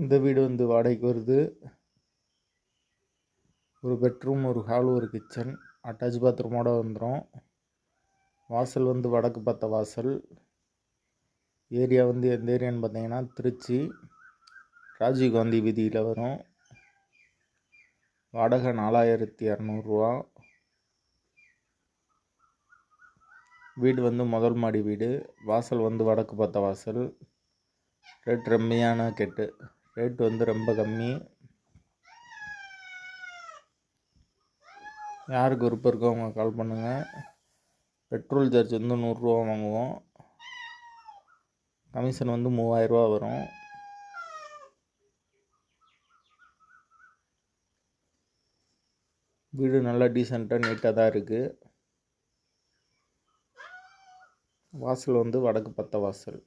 இந்த வீடு வந்து வாடகைக்கு வருது. ஒரு பெட்ரூம் ஒரு ஹால் ஒரு கிச்சன் அட்டாச் பாத்ரூமோடு வந்துடும் வாசல் வந்து வடக்கு பார்த்த வாசல். ஏரியா வந்து எந்த ஏரியான்னு பார்த்தீங்கன்னா திருச்சி. ராஜீவ்காந்தி வீதியில் வரும். வாடகை நாலாயிரத்தி இரநூறுவா வீடு வந்து முதல் மாடி வீடு. வாசல் வந்து வடக்கு பார்த்த வாசல். ரேட் ரம்மியான கெட்டு. ரேட் வந்து ரொம்ப கம்மி. யாருக்கு விருப்பம் இருக்கோ அவங்க கால் பண்ணுங்கள் பெட்ரோல் சார்ஜ் வந்து நூறுரூவா வாங்குவோம். கமிஷன் வந்து மூவாயிரரூவா வரும். வீடு நல்லா டீசெண்டாக நீட்டாக தான் இருக்குது வாசல் வந்து வடக்கு பத்த வாசல்.